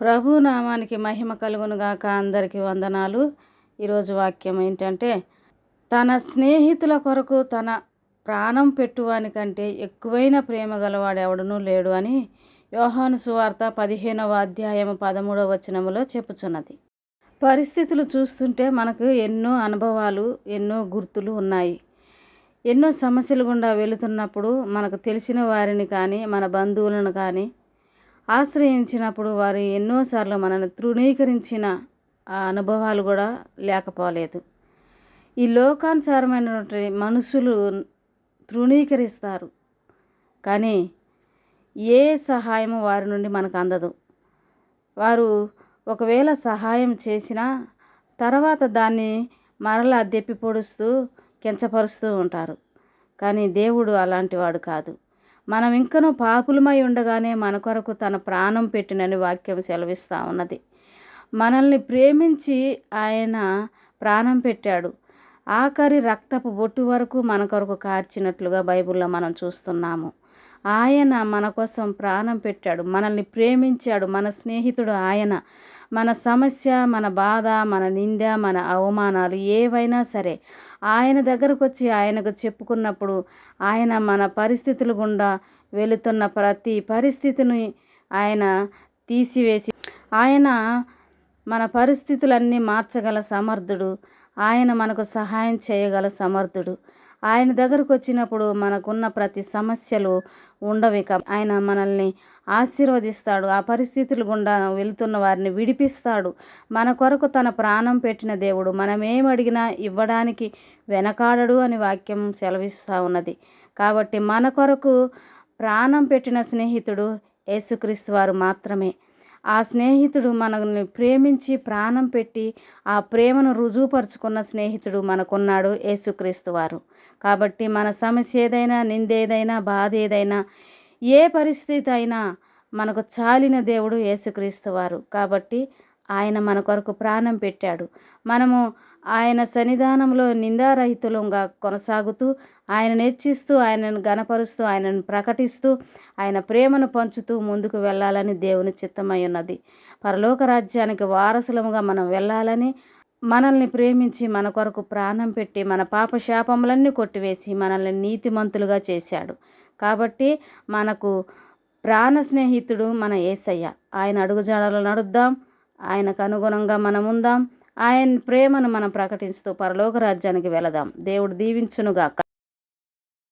ప్రభు నామానికి మహిమ కలుగునుగాక అందరికీ వందనాలు. ఈరోజు వాక్యం ఏంటంటే తన స్నేహితుల కొరకు తన ప్రాణం పెట్టువానికంటే ఎక్కువైన ప్రేమ గలవాడు ఎవడనూ లేడు అని యోహాను సువార్త పదిహేనవ అధ్యాయం పదమూడవ వచనములో చెప్పుచున్నది. పరిస్థితులు చూస్తుంటే మనకు ఎన్నో అనుభవాలు ఎన్నో గుర్తులు ఉన్నాయి. ఎన్నో సమస్యలు గుండా వెళుతున్నప్పుడు మనకు తెలిసిన వారిని కానీ మన బంధువులను కానీ ఆశ్రయించినప్పుడు వారు ఎన్నోసార్లు మనల్ని తృణీకరించిన ఆ అనుభవాలు కూడా లేకపోలేదు. ఈ లోకానుసారమైనటువంటి మనుషులు తృణీకరిస్తారు. కానీ ఏ సహాయము వారి నుండి మనకు అందదు. వారు ఒకవేళ సహాయం చేసినా తర్వాత దాన్ని మరలా దెప్పి పొడుస్తూ కించపరుస్తూ ఉంటారు. కానీ దేవుడు అలాంటి వాడు కాదు. మనం ఇంకనూ పాపులమై ఉండగానే మన కొరకు తన ప్రాణం పెట్టినని వాక్యం సెలవిస్తూ ఉన్నది. మనల్ని ప్రేమించి ఆయన ప్రాణం పెట్టాడు. ఆఖరి రక్తపు బొట్టు వరకు మన కొరకు కార్చినట్లుగా బైబిల్లో మనం చూస్తున్నాము. ఆయన మన కోసం ప్రాణం పెట్టాడు. మనల్ని ప్రేమించాడు. మన స్నేహితుడు ఆయన. మన సమస్య మన బాధ మన నింద మన అవమానాలు ఏవైనా సరే ఆయన దగ్గరకు వచ్చి ఆయనకు చెప్పుకున్నప్పుడు ఆయన మన పరిస్థితుల గుండా వెళుతున్న ప్రతి పరిస్థితిని ఆయన తీసివేసి ఆయన మన పరిస్థితులన్నీ మార్చగల సమర్థుడు. ఆయన మనకు సహాయం చేయగల సమర్థుడు. ఆయన దగ్గరకు వచ్చినప్పుడు మనకున్న ప్రతి సమస్యలు ఉండవిక ఆయన మనల్ని ఆశీర్వదిస్తాడు ఆ పరిస్థితులు గుండా వెళుతున్న వారిని విడిపిస్తాడు. మన కొరకు తన ప్రాణం పెట్టిన దేవుడు మనం ఏమడిగినా ఇవ్వడానికి వెనకాడడు అని వాక్యం సెలవిస్తూ ఉన్నది. కాబట్టి మన కొరకు ప్రాణం పెట్టిన స్నేహితుడు యేసుక్రీస్తు వారు మాత్రమే. ఆ స్నేహితుడు మనల్ని ప్రేమించి ప్రాణం పెట్టి ఆ ప్రేమను రుజువుపరుచుకున్న స్నేహితుడు మనకున్నాడు యేసుక్రీస్తు వారు. కాబట్టి మన సమస్య ఏదైనా నిందేదైనా బాధ ఏదైనా ఏ పరిస్థితి అయినా మనకు చాలిన దేవుడు యేసుక్రీస్తు వారు. కాబట్టి ఆయన మన కొరకు ప్రాణం పెట్టాడు. మనము ఆయన సన్నిధానంలో నిందారహితులంగా కొనసాగుతూ ఆయన నేర్చిస్తూ ఆయనను గనపరుస్తూ ఆయనను ప్రకటిస్తూ ఆయన ప్రేమను పంచుతూ ముందుకు వెళ్ళాలని దేవుని చిత్తమై ఉన్నది. పరలోక రాజ్యానికి వారసులముగా మనం వెళ్ళాలని మనల్ని ప్రేమించి మన కొరకు ప్రాణం పెట్టి మన పాప శాపములన్నీ కొట్టివేసి మనల్ని నీతిమంతులుగా చేశాడు. కాబట్టి మనకు ప్రాణ స్నేహితుడు మన ఏసయ్య. ఆయన అడుగుజాడలు నడుద్దాం ఆయనకు అనుగుణంగా మనం ఉందాం ఆయన ప్రేమను మనం ప్రకటిస్తూ పరలోక రాజ్యానికి వెళదాం. దేవుడు దీవించునుగాక.